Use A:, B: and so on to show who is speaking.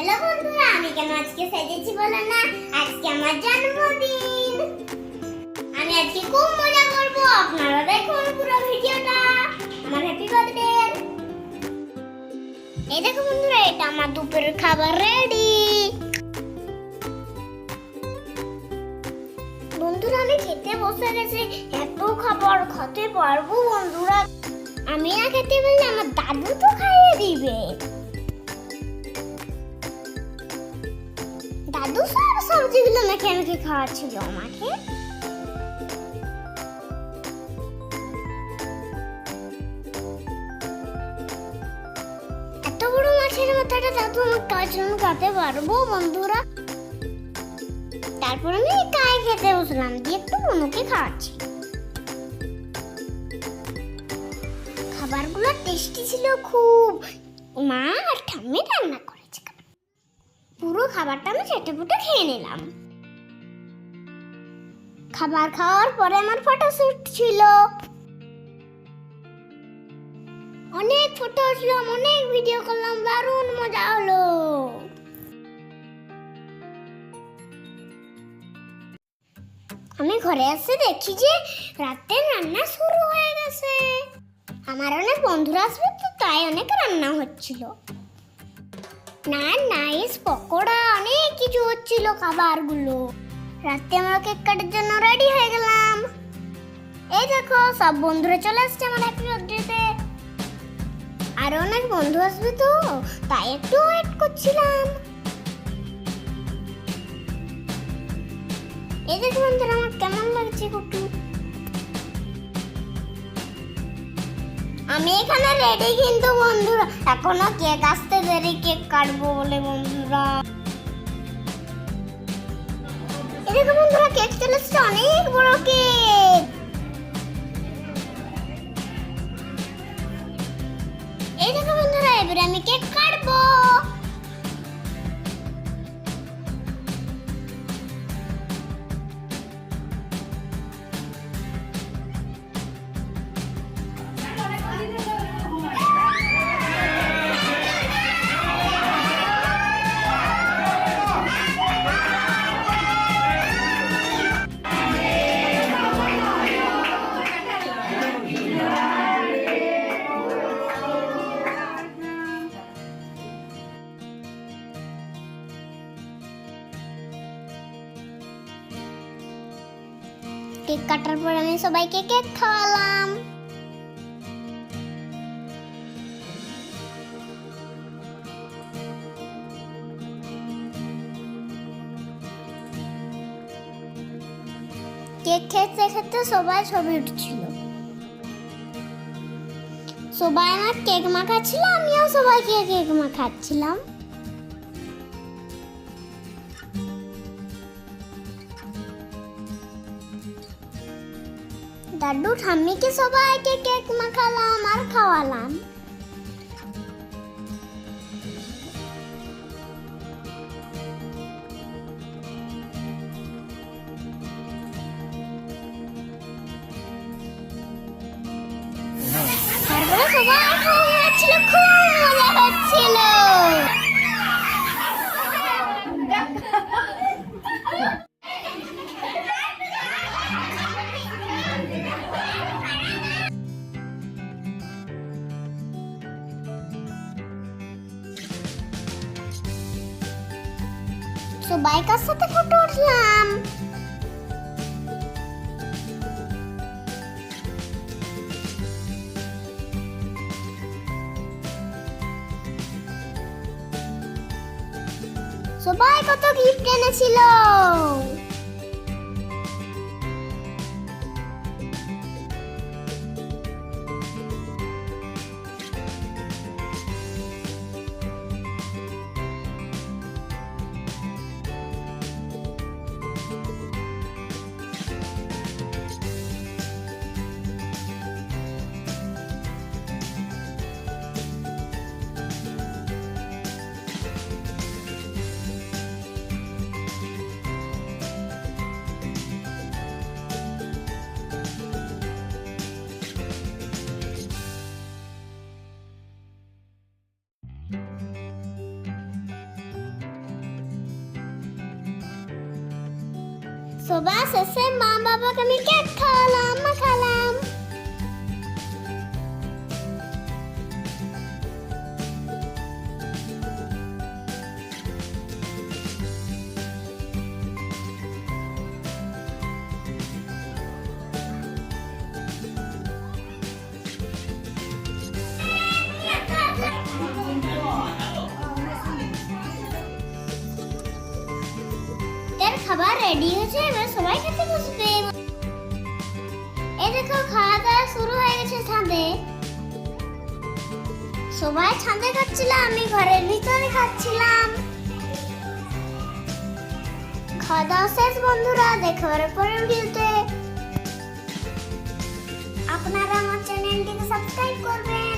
A: Hello বন্ধুরা, আমি কেন আজকে সেজেছি বলো না? আজকে আমার জন্মদিন। আমি আজকে খুব মজা করব। আপনারা দেখুন পুরো ভিডিওটা। আমার হ্যাপি বার্থডে এই দেখো বন্ধুরা, এটা আমার দুপুরের খাবার রেডি বন্ধুরা, আমি খেতে বসে গেছি। এত খাবার খেতে পারব বন্ধুরা? আমি না খেতে পারলে আমার দাদু তো খাইয়ে দিবে। সবজিগুলো নাকি আমাকে খাওয়াচ্ছিল আমাকে। এত বড় মাছের মাথাটা দাদু আমার কাজন খাতে পারব, বন্ধুরা? তারপর আমি কাই খেতে বসলাম? দিয়ে একটু বনুকে খাওয়াচ্ছি। খাবারগুলো টেস্টি ছিল খুব। মা আর ঠাম্মি রান্না করেছে পুরো খাবারটা আমি চেটে পুটে খেয়ে নিলাম। খাবার খাওয়ার পরে আমার ফটো শুট ছিল। অনেক ফটো উঠলাম অনেক ভিডিও করলাম, দারুণ মজা হলো। আমি ঘরে এসে দেখি যে রাতের রান্না শুরু হয়ে গেছে। আমার অনেক বন্ধুরা আসবে, তো তাই অনেক রান্না হচ্ছিল। না নাইস পকোড়া অনেক কিছু হচ্ছিল খাবারগুলো। রাতে আমরা কেক কাটার জন্য রেডি হয়ে গেলাম। এই দেখো, সব বন্ধুরা চলে আসছে আমার হ্যাপি বার্থডেতে আর অনেক বন্ধু আসবে তো, তাই একটু ওয়েট করছিলাম। এই দেখো বন্ধুরা, আমার কেমন লাগছে কুটু? আমি এখানে রেডি কিন্তু বন্ধুরা, এখনও কেক আসতে দেরি, কেক কাটবো বলে বন্ধুরা। এদিকে বন্ধুরা, কেক চলে এসছে, অনেক বড় কেক। এই দেখো বন্ধুরা, এবারে আমি কেক কাটবো। কেক কাটার পর আমি সবাইকে কেক খাওয়ালাম। কেক খেতে খেতে সবাই ছবি উঠছিল। সবাই আমার কেক মাখাচ্ছিল, আমিও সবাইকে কেক মাখাচ্ছিলাম। দাদু ঠাম্মিকে সবাইকে কেক মাখালাম আর খাওয়ালাম। সবাই সবাইকার সাথে ফটো উঠলাম। সবাই কত গিফট এনেছিল? সবার শেষে মা বাবাকে আমি কেক খাওয়ালাম মাখালাম রেডি হয়েছে, এবার সবাই খেতে বসবে। এই দেখো খাওয়া দাওয়া শুরু হয়ে গেছে ছাদে। সবাই ছাদে খাচ্ছিলাম, আমি ঘরের ভিতরে খাচ্ছিলাম। খাওয়া দাওয়া শেষ, বন্ধুরা দেখাবার পরের ভিডিওতে। আপনারা আমার চ্যানেলটিকে সাবস্ক্রাইব করবেন।